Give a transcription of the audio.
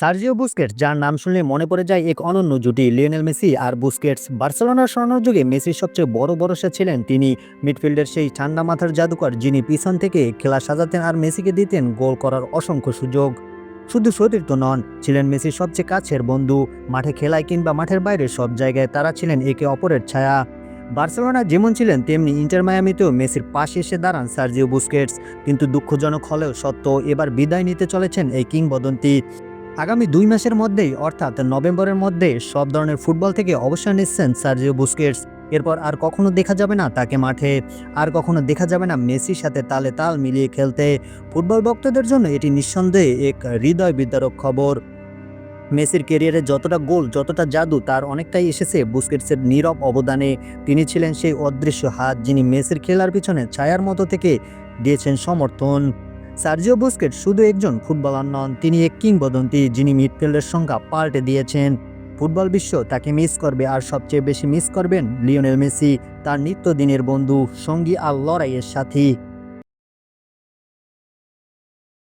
Sergio Busquets যার নাম শুনলে মনে পড়ে যায় এক অনন্য জুটি, লিওনেল মেসি আর বুস্কেটস। বার্সেলোনার স্বর্ণর যুগে মেসির সবচেয়ে বড় ভরসা ছিলেন তিনি। মিডফিল্ডের সেই ঠান্ডা মাথার জাদুকর, যিনি পিছন থেকে খেলা সাজাতেন আর মেসিকে দিতেন গোল করার অসংখ্য সুযোগ। শুধু সতীর্থ নন, ছিলেন মেসির সবচেয়ে কাছের বন্ধু। মাঠে খেলায় কিংবা মাঠের বাইরে সব জায়গায় তারা ছিলেন একে অপরের ছায়া। বার্সেলোনা যেমন ছিলেন, তেমনি ইন্টার মায়ামিতেও মেসির পাশে এসে দাঁড়ান সার্জিও বুস্কেটস। কিন্তু দুঃখজনক হলেও সত্য, এবার বিদায় নিতে চলেছেন এই কিংবদন্তি। আগামী দুই মাসের মধ্যেই, অর্থাৎ নভেম্বরের মধ্যে, সব ধরনের ফুটবল থেকে অবসর নিচ্ছেন সার্জিও বুস্কেটস। এরপর আর কখনো দেখা যাবে না তাকে মাঠে। আর কখনো দেখা যাবে না মেসির সাথে তালে তাল মিলিয়ে খেলতে। ফুটবল ভক্তদের জন্য এটি নিঃসন্দেহে এক হৃদয় বিদ্যারক খবর। মেসির ক্যারিয়ারে যতটা গোল, যতটা জাদু, তার অনেকটাই এসেছে বুস্কেটসের নীরব অবদানে। তিনি ছিলেন সেই অদৃশ্য হাত যিনি মেসির খেলার পিছনে ছায়ার মতো থেকে দিয়েছেন সমর্থন। সার্জিও বুস্কেট শুধু একজন ফুটবলার নন, তিনি এক কিংবদন্তি যিনি মিডফিল্ডের সংখ্যা পাল্টে দিয়েছেন। ফুটবল বিশ্ব তাকে মিস করবে আর সবচেয়ে বেশি মিস করবেন লিওনেল মেসি, তার নিত্যদিনের বন্ধু, সঙ্গী আর লড়াইয়ের সাথী।